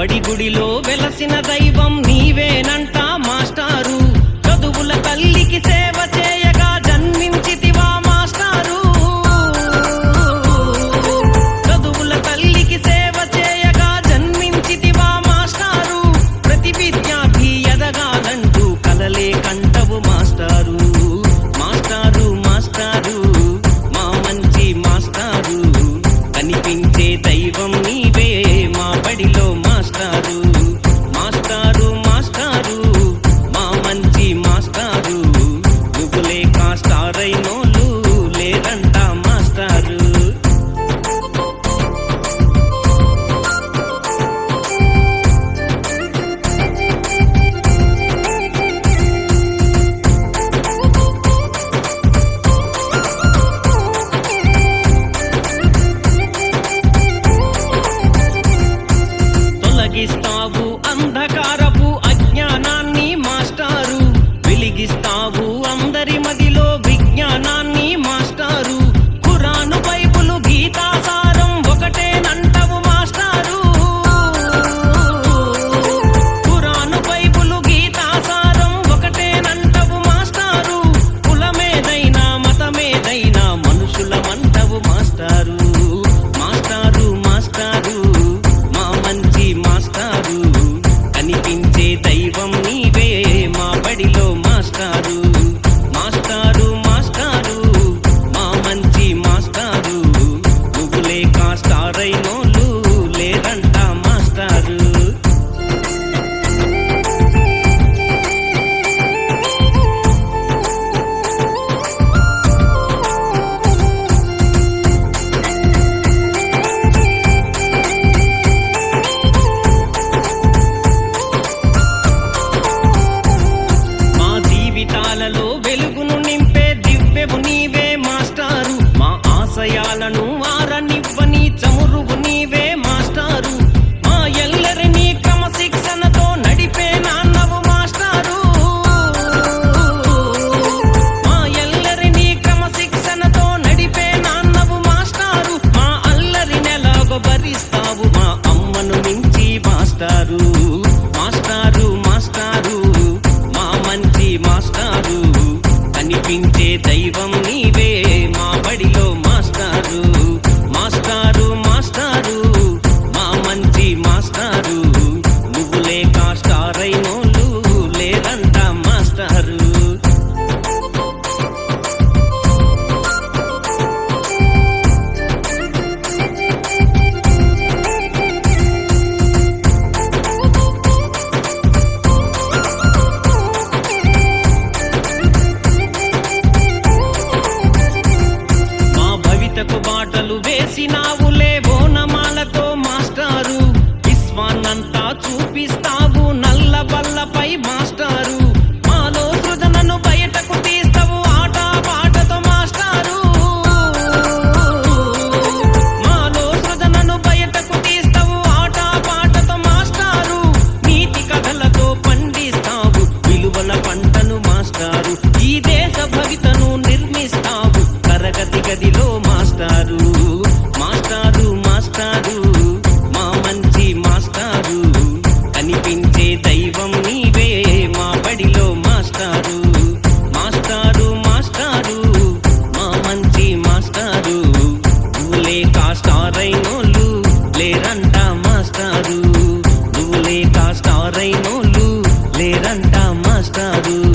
బడిగుడిలో వెలసిన దైవం నీవేనంట మాస్టారు. చదువుల తల్లికి సేవ చేయగా జన్మించితివా మాస్టారు. చదువుల తల్లికి సేవ చేయగా జన్మించితివా మాస్టారు. ప్రతి విద్యార్థి ఎదగాలంటూ కలలే కంటవు మాస్టారు. దైవం నీవే మా బడిలో మాస్టారు. బాటలు వేసినావు. కాదు